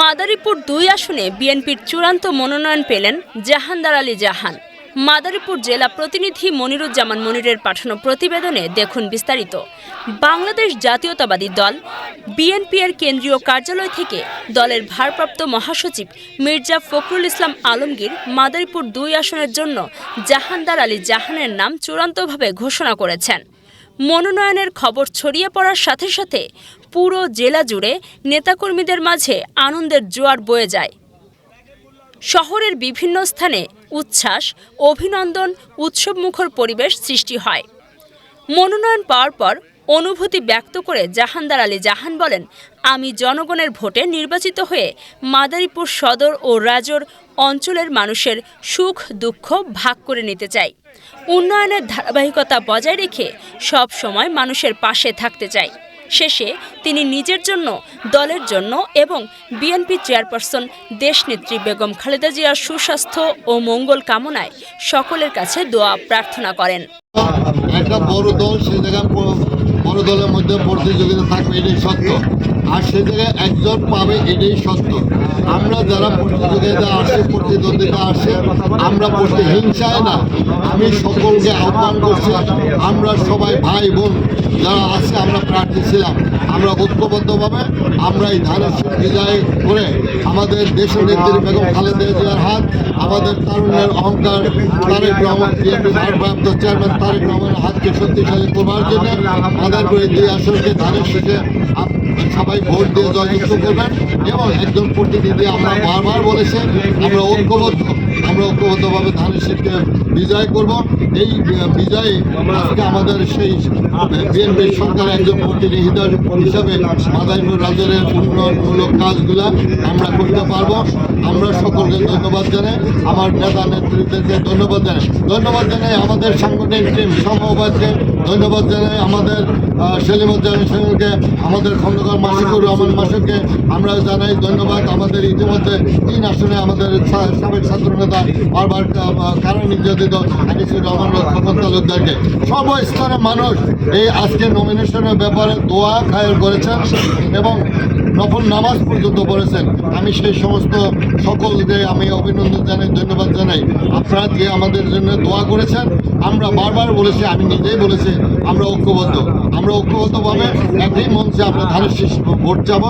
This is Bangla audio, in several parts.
মাদারীপুর দুই আসনে বিএনপির চূড়ান্ত মনোনয়ন পেলেন জাহানদার আলী জাহান। মাদারীপুর জেলা প্রতিনিধি মনিরুজ্জামান মনিরের পাঠানো প্রতিবেদনে দেখুন বিস্তারিত। বাংলাদেশ জাতীয়তাবাদী দল, বিএনপি এর কেন্দ্রীয় কার্যালয় থেকে দলের ভারপ্রাপ্ত মহাসচিব মির্জা ফখরুল ইসলাম আলমগীর মাদারীপুর দুই আসনের জন্য জাহানদার আলী জাহানের নাম চূড়ান্তভাবে ঘোষণা করেছেন। মনোনয়নের খবর ছড়িয়ে পড়ার সাথে সাথে পুরো জেলা জুড়ে নেতাকর্মীদের মাঝে আনন্দের জোয়ার বয়ে যায়। শহরের বিভিন্ন স্থানে উচ্ছ্বাস, অভিনন্দন, উৎসবমুখর পরিবেশ সৃষ্টি হয়। মনোনয়ন পাওয়ার পর অনুভূতি ব্যক্ত করে জাহানদার আলী জাহান বলেন, আমি জনগণের ভোটে নির্বাচিত হয়ে মাদারীপুর সদর ও রাজর অঞ্চলের মানুষের সুখ, দুঃখ ভাগ করে নিতে চাই উন্নয়নের ধারাবাহিকতা বজায় রেখে সব সময় মানুষের পাশে থাকতে চাই শেষে তিনি নিজের জন্য, দলের জন্য এবং বিএনপি চেয়ারপারসন দেশনেত্রী বেগম খালেদা জিয়ার সুস্বাস্থ্য ও মঙ্গল কামনায় সকলের কাছে দোয়া প্রার্থনা করেন। একটা বড় দল, সে জায়গায় বড় দলের মধ্যে প্রতিযোগিতা থাকবে, এটাই সত্য। আর সে জায়গায় একজন পাবে এটাই সত্য। আমরা যারা প্রতিযোগিতা আসে প্রতিদ্বন্দ্বিতা আসে, আমরা প্রতি হিংসায় না। আমি সকলকে আহ্বান করছি, আমরা সবাই ভাই বোন যারা আজকে আমরা প্রার্থী ছিলাম, আমরা ঐক্যবদ্ধভাবে আমরা এই ধানের বিজয় করে আমাদের দেশের নেত্রী বেগম খালেদা জিয়ার হাত, আমাদের তারুণ্যের অহংকার তারেক রহমান বিএনপি ভারপ্রাপ্ত চেয়ারম্যান তারেক রহমানের হাতকে শক্তিশালী করবার জন্য আমাদের করে দুই আসনকে ধানের শীষে আপ- সবাই ভোট দিয়ে জয়যুক্ত করবেন। এবং একজন প্রতিনিধি আমরা বারবার বলেছেন, আমরা ঐক্যবদ্ধ, আমরা ঐক্যবদ্ধভাবে ধানের শীতকে বিজয় করব। এই বিজয়ে আজকে আমাদের সেই বিএনপি সরকার একজন প্রতিনিধি হিসাবে মাদারীপুর রাজ্যের উন্নয়নমূলক কাজগুলা আমরা করতে পারব। আমরা সকলকে ধন্যবাদ জানাই। আমার নেতা নেতৃত্বকে ধন্যবাদ জানাই। ধন্যবাদ জানাই আমাদের সাংগঠনিক টিম সমবাদকে ধন্যবাদ জানাই আমাদের সেলিমুজ্জামান সেলিমকে আমাদের খন্দকার মাসিকুর রহমান মাসুককে আমরা জানাই ধন্যবাদ। আমাদের ইতিমধ্যে তিন আসনে আমাদের সাবেক ছাত্র নেতা বারবার কারণ মানুষ এই ব্যাপারে দোয়া করেছেন এবং নামাজ পর্যন্ত আমি সেই সমস্ত সকলকে আমি অভিনন্দন জানাই, ধন্যবাদ জানাই। আপনারা যে আমাদের জন্য দোয়া করেছেন আমরা বারবার বলেছি, আমি নিজেই বলেছি, আমরা ঐক্যবদ্ধ। আমরা ঐক্যবদ্ধভাবে একই মঞ্চে আমরা ধানের শীষ ভোট যাব।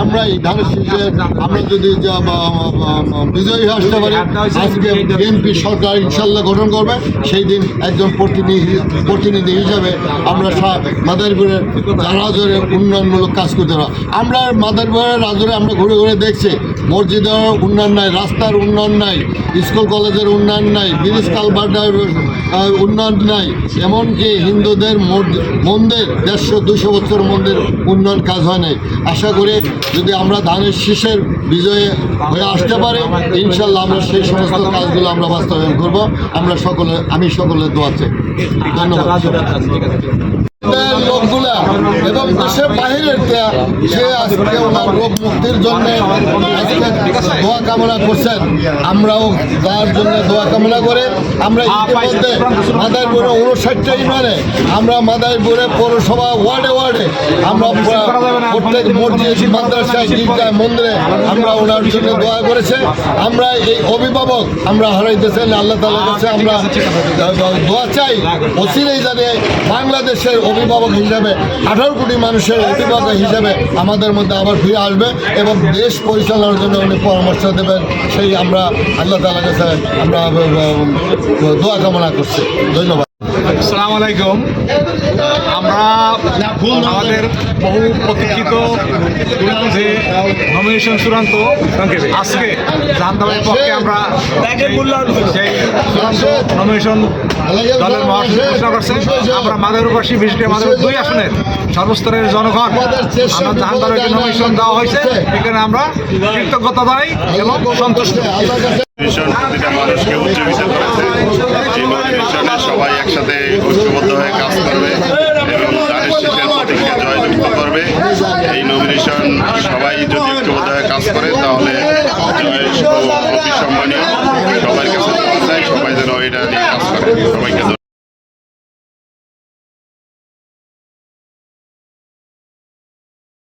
আমরা এই ধানের শীষে আমরা যদি বিজয়ী আসতে পারি, আজকে বিএনপি সরকার ইনশাল্লাহ গঠন করবে। সেই দিন একজন প্রতিনিধি প্রতিনিধি হিসাবে আমরা মাদারীপুরের রাজরে উন্নয়নমূলক কাজ করতে পারব। আমরা মাদারীপুরের রাজরে আমরা ঘুরে ঘুরে দেখছি, মসজিদের উন্নয়ন নাই, রাস্তার উন্নয়ন নাই, স্কুল কলেজের উন্নয়ন নাই ব্রিজ কালভার্টের উন্নয়ন নাই। এমনকি হিন্দুদের মন্দির, দেড়শো, দুশো বছর মন্দির উন্নয়ন কাজ হয় নাই। আশা করি যদি আমরা ধানের শীষের বিজয়ে হয়ে আসতে পারি, ইনশাল্লাহ আমরা সেই সমস্ত কাজগুলো আমরা বাস্তবায়ন করব। আমরা সকলে আমি সকলের দোয়াতে ধন্যবাদ। দেশের লোকগুলা এবং দেশের বাহিরের সে আজকে ওনার রোগ মুক্তির জন্য আজকে দোয়া কামনা করছেন, আমরাও তার জন্য দোয়া কামনা করে আমরা ইতিমধ্যে মাদারপুরে উনষাটটা ইউনিয়নে, আমরা মাদারপুরে পৌরসভা ওয়ার্ডে ওয়ার্ডে আমরা প্রত্যেক মসজিদ, মাদ্রাসায়, গির্জায়, মন্দিরে আমরা ওনার জন্য দোয়া করেছে। আমরা এই অভিভাবক আমরা হারাইতেছেন, আল্লাহ তালার কাছে আমরা দোয়া চাই। অচিরেই জানে বাংলাদেশের অভিভাবক হিসাবে আঠারো কোটি মানুষের অভিভাবক হিসাবে আমাদের মধ্যে আবার ফিরে আসবে এবং দেশ পরিচালনার জন্য উনি পরামর্শ দেবেন। সেই আমরা আল্লাহ তালার কাছে আমরা দোয়া কামনা করছি। ধন্যবাদ। আসসালামু আলাইকুম। আমরা আমাদের বহু প্রতীক্ষিত যে নমিনেশন চূড়ান্ত আজকে জাহান্নামের পক্ষে আমরা সেই চূড়ান্ত নমিনেশন দলের মহাসচিব ঘোষণা করছে। আমরা মাদারবাসী বিশেষ করে মাদার দুই আসনের সর্বস্তরের জনগণ, আমরা জাহান্নামের নমিনেশন দেওয়া হয়েছে। এখানে আমরা কৃতজ্ঞতা জানাই এবং সন্তুষ্ট। মানুষকে উজ্জীবিত করেছে। এই মিশনে সবাই একসাথে ঐক্যবদ্ধ হয়ে কাজ করবে।